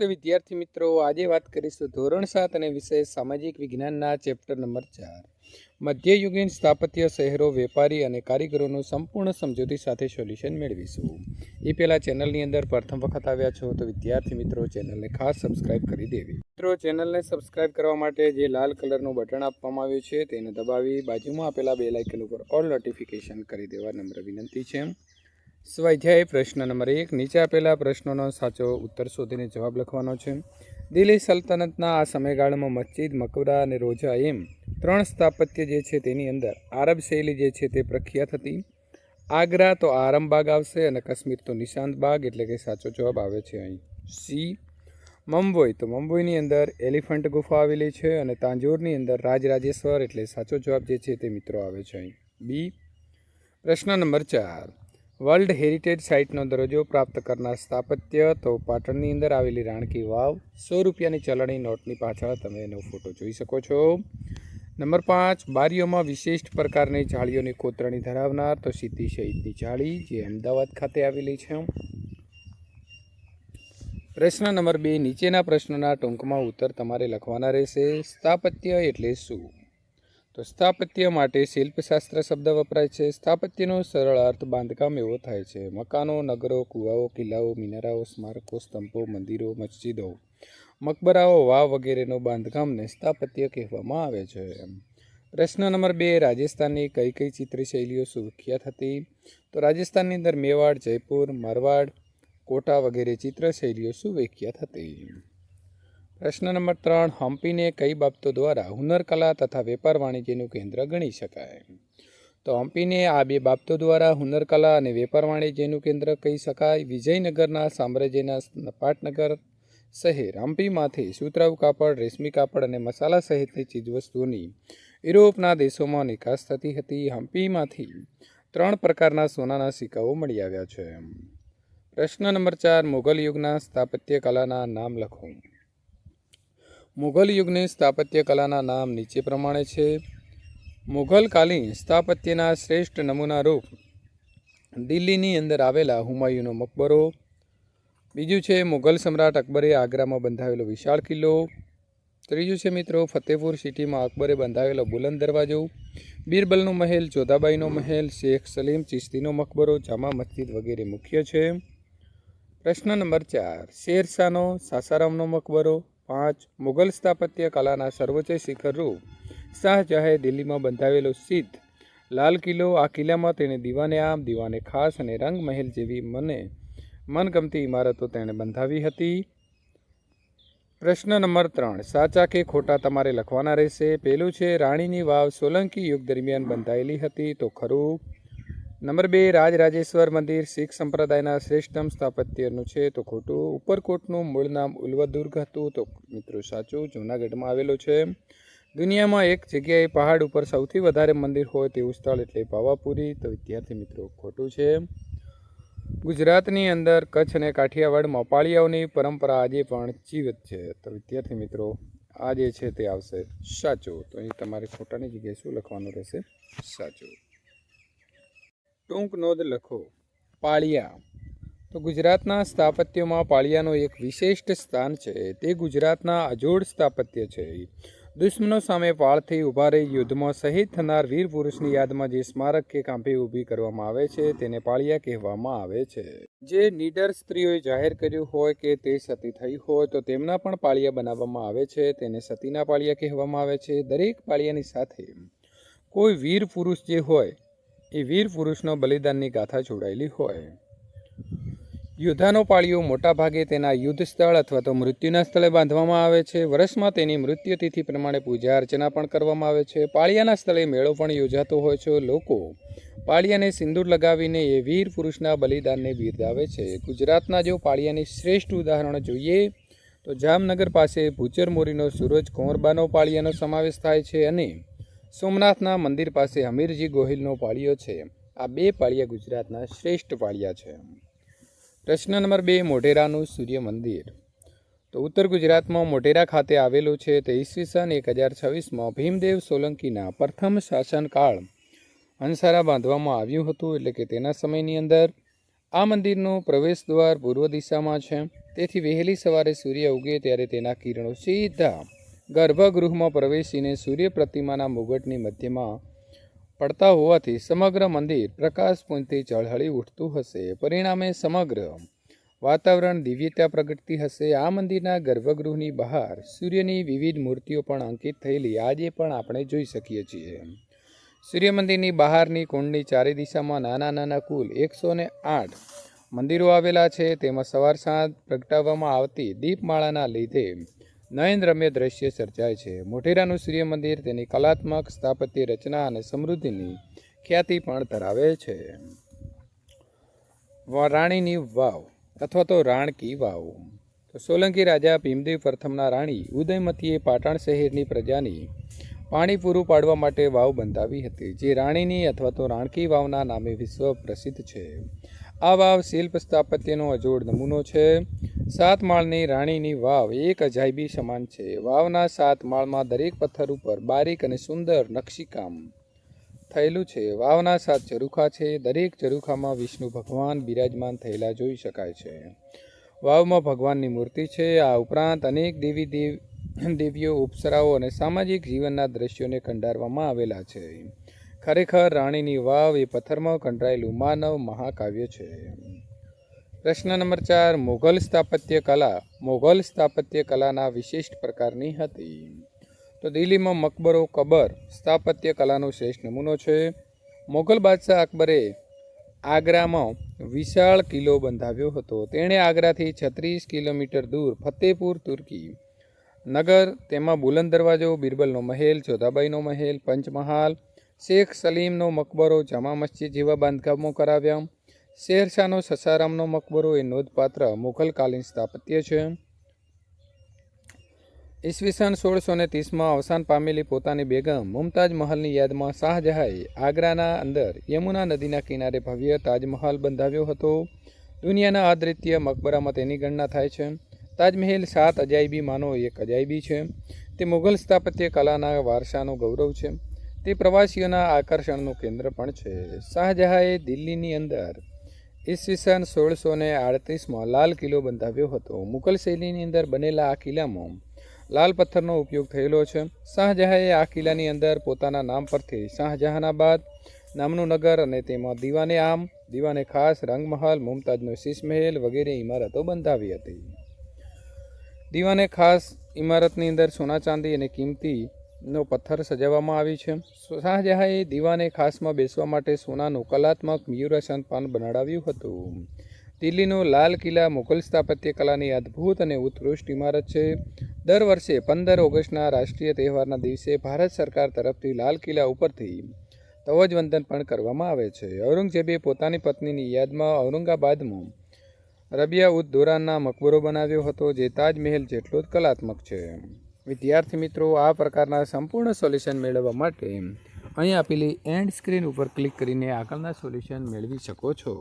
તો વિદ્યાર્થી મિત્રો. આજે વાત કરીશું ધોરણ સાત અને વિષય સામાજિક વિજ્ઞાનના ચેપ્ટર નંબર ચાર. મધ્યયુગીન સ્થાપત્ય શહેરો, વેપારી અને કારીગરોનું સંપૂર્ણ સમજૂતી સાથે સોલ્યુશન મેળવીશું. એ પહેલાં ચેનલની અંદર પ્રથમ વખત આવ્યા છો તો વિદ્યાર્થી મિત્રો ચેનલને ખાસ સબસ્ક્રાઇબ કરી દેવી. મિત્રો, ચેનલને સબસ્ક્રાઇબ કરવા માટે જે લાલ કલરનું બટન આપવામાં આવ્યું છે તેને દબાવી બાજુમાં આપેલા બે લાઇકન ઉપર ઓલ નોટિફિકેશન કરી દેવા નમ્ર વિનંતી છે. સ્વાધ્યાય પ્રશ્ન નંબર એક. નીચે આપેલા પ્રશ્નોનો સાચો ઉત્તર શોધીને જવાબ લખવાનો છે. દિલ્હી સલ્તનતના આ સમયગાળામાં મસ્જિદ, મકબરા અને રોજા એમ ત્રણ સ્થાપત્ય જે છે તેની અંદર આરબ શૈલી જે છે તે પ્રખ્યાત હતી. આગ્રા તો આરમબાગ આવશે અને કાશ્મીર તો નિશાંત બાગ એટલે કે સાચો જવાબ આવે છે અહીં. સી. મુંબઈ. તો મુંબઈની અંદર એલિફન્ટ ગુફા આવેલી છે અને તાંજોરની અંદર રાજરાજેશ્વર એટલે સાચો જવાબ જે છે તે મિત્રો આવે છે અહીં. બી. પ્રશ્ન નંબર ચાર. વર્લ્ડ હેરિટેજ સાઇટનો દરજ્જો પ્રાપ્ત કરનાર સ્થાપત્ય તો પાટણની અંદર આવેલી રાણકી વાવ. સો રૂપિયાની ચલણી નોટની પાછળ તમે એનો ફોટો જોઈ શકો છો. નંબર પાંચ, બારીઓમાં વિશિષ્ટ પ્રકારની જાળીઓની કોતરણી ધરાવનાર તો સિદ્ધિ શહીદની જાળી જે અમદાવાદ ખાતે આવેલી છે. પ્રશ્ન નંબર બે, નીચેના પ્રશ્નોના ટૂંકમાં ઉત્તર તમારે લખવાના રહેશે. સ્થાપત્ય એટલે શું? તો સ્થાપત્ય માટે શિલ્પશાસ્ત્ર શબ્દ વપરાય છે. સ્થાપત્યનો સરળ અર્થ બાંધકામ એવો થાય છે. મકાનો, નગરો, કુવાઓ, કિલ્લાઓ, મિનારાઓ, સ્મારકો, સ્તંભો, મંદિરો, મસ્જિદો, મકબરાઓ, વાવ વગેરેનું બાંધકામને સ્થાપત્ય કહેવામાં આવે છે. પ્રશ્ન નંબર બે, રાજસ્થાનની કઈ કઈ ચિત્રશૈલીઓ સુવિખ્યાત હતી? તો રાજસ્થાનની અંદર મેવાડ, જયપુર, મારવાડ, કોટા વગેરે ચિત્રશૈલીઓ સુવિખ્યાત હતી. પ્રશ્ન નંબર ત્રણ, હમ્પીને કઈ બાબતો દ્વારા હુનરકલા તથા વેપાર વાણિજ્યનું કેન્દ્ર ગણી શકાય? તો હમ્પીને આ બે બાબતો દ્વારા હુનરકલા અને વેપાર વાણિજ્યનું કેન્દ્ર કહી શકાય. વિજયનગરના સામ્રાજ્યના પાટનગર શહેર હમ્પીમાંથી સુતરાઉ કાપડ, રેશમી કાપડ અને મસાલા સહિતની ચીજવસ્તુઓની યુરોપના દેશોમાં નિકાસ થતી હતી. હમ્પીમાંથી ત્રણ પ્રકારના સોનાના સિક્કાઓ મળી આવ્યા છે. પ્રશ્ન નંબર ચાર, મુઘલ યુગના સ્થાપત્ય કલાના નામ લખો. મુઘલ યુગની સ્થાપત્ય કલાના નામ નીચે પ્રમાણે છે. મુઘલકાલીન સ્થાપત્યના શ્રેષ્ઠ નમૂના રૂપ દિલ્હીની અંદર આવેલા હુમાયુનો મકબરો. બીજું છે મુઘલ સમ્રાટ અકબરે આગ્રામાં બંધાવેલો વિશાળ કિલ્લો. ત્રીજું છે મિત્રો ફતેપુર સિટીમાં અકબરે બંધાવેલો બુલંદ દરવાજો. બીરબલનો મહેલ, જોધાબાઈનો મહેલ, શેખ સલીમ ચિશ્તીનો મકબરો, જામા મસ્જિદ વગેરે મુખ્ય છે. પ્રશ્ન નંબર ચાર, શેરશાહનો, સાસારામનો મકબરો. પાંચ મુઘલ સ્થાપત્ય કલાના સર્વોચ્ચ શિખરરૂપ શાહજહાએ દિલ્હીમાં બંધાવેલો સિદ્ધ. લાલ કિલ્લો આ કિલ્લામાં તેણે દીવાને આમ, દીવાને ખાસ અને રંગ મહેલ જેવી મને મનગમતી ઇમારતો તેણે બંધાવી હતી. પ્રશ્ન નંબર ત્રણ. સાચા કે ખોટા તમારે લખવાના રહેશે? પહેલું છે, રાણીની વાવ સોલંકી યુગ દરમિયાન બંધાયેલી હતી તો ખરું? નંબર બે, રાજરાજેશ્વર મંદિર, શીખ સંપ્રદાયના શ્રેષ્ઠતમ સ્થાપત્યનું છે. તો ખોટું, ઉપરકોટનું મૂળ નામ ઉલ્વદુર્ગ હતું. તો મિત્રો, સાચું, જૂનાગઢમાં આવેલું છે. દુનિયામાં એક જગ્યાએ પહાડ ઉપર સૌથી વધારે મંદિર હોય તેવું સ્થળ એટલે પાવાપુરી. તો વિદ્યાર્થી મિત્રો, ખોટું છે. ગુજરાતની અંદર કચ્છ અને કાઠિયાવાડમાં પાળિયાઓની પરંપરા આજે પણ જીવિત છે. તો વિદ્યાર્થી મિત્રો, આ જે છે તે આવશે સાચું. તો અહીં તમારે ખોટાની જગ્યાએ શું લખવાનું રહેશે? સાચું. ટૂંક નોંધ લખો. પાળિયા. તો ગુજરાતના સ્થાપત્યમાં પાળિયાનું એક વિશિષ્ટ સ્થાન છે. તે ગુજરાતના અજોડ સ્થાપત્ય છે. દુશ્મનો સામે પાળથી ઊભા રહી યુદ્ધમાં શહીદ થનાર વીર પુરુષની યાદમાં જે સ્મારક કે કાંપી ઊભી કરવામાં આવે છે, તેને પાળિયા કહેવામાં આવે છે. જે નીડર સ્ત્રીઓએ જાહેર કર્યું હોય કે તે સતી થઈ હોય, તો તેમના પણ પાળિયા બનાવવામાં આવે છે. તેને સતીના પાળિયા કહેવામાં આવે છે. દરેક પાળિયાની સાથે કોઈ વીર પુરુષ જે હોય એ વીર પુરુષનો બલિદાનની ગાથા જોડાયેલી હોય. યોદ્ધાનો પાળિયો મોટા ભાગે તેના યુદ્ધ સ્થળ અથવા તો મૃત્યુના સ્થળે બાંધવામાં આવે છે. વર્ષમાં તેની મૃત્યુતિથિ પ્રમાણે પૂજા અર્ચના પણ કરવામાં આવે છે. પાળિયાના સ્થળે મેળો પણ યોજાતો હોય છે. લોકો પાળિયાને સિંદૂર લગાવીને એ વીર પુરુષના બલિદાનને બિરદાવે છે. ગુજરાતના જો પાળિયાની શ્રેષ્ઠ ઉદાહરણો જોઈએ, તો જામનગર પાસે ભૂચર મોરીનો સૂરજ કુંવરબાનો પાળિયાનો સમાવેશ થાય છે અને સોમનાથના મંદિર પાસે હમીરજી ગોહિલનો પાળિયો છે. આ બે પાળિયા ગુજરાતના શ્રેષ્ઠ પાળિયા છે. પ્રશ્ન નંબર બે, મોઢેરાનું સૂર્ય મંદિર તો ઉત્તર ગુજરાતમાં મોઢેરા ખાતે આવેલું છે તે ઈસવીસન એક હજાર છવ્વીસમાં ભીમદેવ સોલંકીના પ્રથમ શાસનકાળ હંસારા બાંધવામાં આવ્યું હતું એટલે કે તેના સમયની અંદર આ મંદિરનું પ્રવેશ દ્વાર પૂર્વ દિશામાં છે. તેથી વહેલી સવારે સૂર્ય ઉગે ત્યારે તેના કિરણો સીધા ગર્ભગૃહમાં પ્રવેશીને સૂર્ય પ્રતિમાના મુગટની મધ્યમાં પડતા હોવાથી સમગ્ર મંદિર પ્રકાશપુંજથી ચળહળી ઉઠતું હશે. પરિણામે સમગ્ર વાતાવરણ દિવ્યતા પ્રગટતી હશે. આ મંદિરના ગર્ભગૃહની બહાર સૂર્યની વિવિધ મૂર્તિઓ પણ અંકિત થયેલી આજે પણ આપણે જોઈ શકીએ છીએ. સૂર્ય મંદિરની બહારની કુંડની ચારે દિશામાં નાના નાના કુલ એકસો ને આઠ મંદિરો આવેલા છે. તેમાં સવાર સાંજ પ્રગટાવવામાં આવતી દીપમાળાના લીધે નયનરમ્ય દ્રશ્ય સર્જાય છે. મોઢેરાનું સૂર્ય મંદિર તેની કલાત્મક સ્થાપત્ય રચના અને સમૃદ્ધિની ખ્યાતિ પણ ધરાવે છે. રાણીની વાવ અથવા તો રાણકી વાવ. તો સોલંકી રાજા ભીમદેવ પ્રથમના રાણી ઉદયમતીએ પાટણ શહેરની પ્રજાની પાણી પૂરું પાડવા માટે વાવ બંધાવી હતી, જે રાણીની અથવા તો રાણકી વાવના નામે વિશ્વ પ્રસિદ્ધ છે. આ વાવ શિલ્પ સ્થાપત્યનો અજોડ નમૂનો છે. સાત માળની રાણીની વાવ એક અજાયબી સમાન છે. વાવના સાત માળમાં દરેક પથ્થર ઉપર બારીક અને સુંદર નકશીકામ થયેલું છે. વાવના સાત ચરુખા છે. દરેક ચરુખામાં વિષ્ણુ ભગવાન બિરાજમાન થયેલા જોઈ શકાય છે. વાવમાં ભગવાનની મૂર્તિ છે. આ ઉપરાંત અનેક દેવી દેવ, દેવીઓ, ઉપસરાઓ અને સામાજિક જીવનના દ્રશ્યોને કંડારવામાં આવેલા છે. ખરેખર રાણીની વાવ એ પથ્થરમાં કંડારેલું માનવ મહાકાવ્ય છે. પ્રશ્ન નંબર ચાર મોગલ સ્થાપત્ય કલા. મોગલ સ્થાપત્ય કલાના વિશિષ્ટ પ્રકારની હતી. તો દિલ્હીમાં મકબરો, કબર સ્થાપત્ય કલાનો શ્રેષ્ઠ નમૂનો છે. મોગલ બાદશાહ અકબરે આગ્રામાં વિશાળ કિલ્લો બંધાવ્યો હતો. તેણે આગ્રાથી છત્રીસ કિલોમીટર દૂર ફતેપુર, તુર્કી નગર, તેમાં બુલંદ દરવાજો, બિરબલનો મહેલ ચોધાબાઈનો મહેલ, પંચમહાલ શેખ સલીમનો મકબરો જામા મસ્જિદ જેવા બાંધકામો કરાવ્યા. શેરશાહનો સસારામનો મકબરો એ નોંધપાત્ર મુઘલકાલીન સ્થાપત્ય છે. ઈસવીસન સોળસો ને ત્રીસમાં અવસાન પામેલી પોતાની બેગમ મુમતાજ મહલની યાદમાં શાહજહાએ આગ્રાના અંદર યમુના નદીના કિનારે ભવ્ય તાજમહલ બંધાવ્યો હતો. દુનિયાના અદ્વિતીય મકબરામાં તેની ગણના થાય છે. તાજમહેલ સાત અજાયબીમાંનો એક અજાયબી છે. તે મુઘલ સ્થાપત્ય કલાના વારસાનો ગૌરવ છે. તે પ્રવાસીઓના આકર્ષણનું કેન્દ્ર પણ છે. શાહજહાંએ દિલ્હીની અંદર ઈસવીસન સોળસો ને આડત્રીસમાં લાલ કિલ્લો બંધાવ્યો હતો. મુઘલ શૈલીની અંદર બનેલા આ કિલ્લામાં લાલ પથ્થરનો ઉપયોગ થયેલો છે. શાહજહાંએ આ કિલ્લાની અંદર પોતાના નામ પરથી શાહજહાનાબાદ નામનું નગર અને તેમાં દીવાને આમ, દીવાને ખાસ, રંગમહાલ, મુમતાજનો શીશમહેલ વગેરે ઇમારતો બંધાવી હતી. દીવાને ખાસ ઇમારતની અંદર સોના ચાંદી અને કિંમતી નો પથ્થર સજાવવામાં આવી છે. શાહજહાંએ દીવાને ખાસમાં બેસવા માટે સોનાનું કલાત્મક મયુરાસન પણ બનાડાવ્યું હતું. દિલ્હીનો લાલ કિલ્લા મુઘલ સ્થાપત્ય કલાની અદ્ભુત અને ઉત્કૃષ્ટ ઇમારત છે. દર વર્ષે પંદર ઓગસ્ટના રાષ્ટ્રીય તહેવારના દિવસે ભારત સરકાર તરફથી લાલ કિલ્લા ઉપરથી ધ્વજવંદન પણ કરવામાં આવે છે. ઔરંગઝેબે પોતાની પત્નીની યાદમાં ઔરંગાબાદમાં રબિયા ઉદ દોરાનના મકબરો બનાવ્યો હતો, જે તાજમહેલ જેટલો જ કલાત્મક છે. વિદ્યાર્થી મિત્રો, આ પ્રકારના સંપૂર્ણ સોલ્યુશન મેળવવા માટે અહીં આપેલી એન્ડ સ્ક્રીન ઉપર ક્લિક કરીને આગળના સોલ્યુશન મેળવી શકો છો.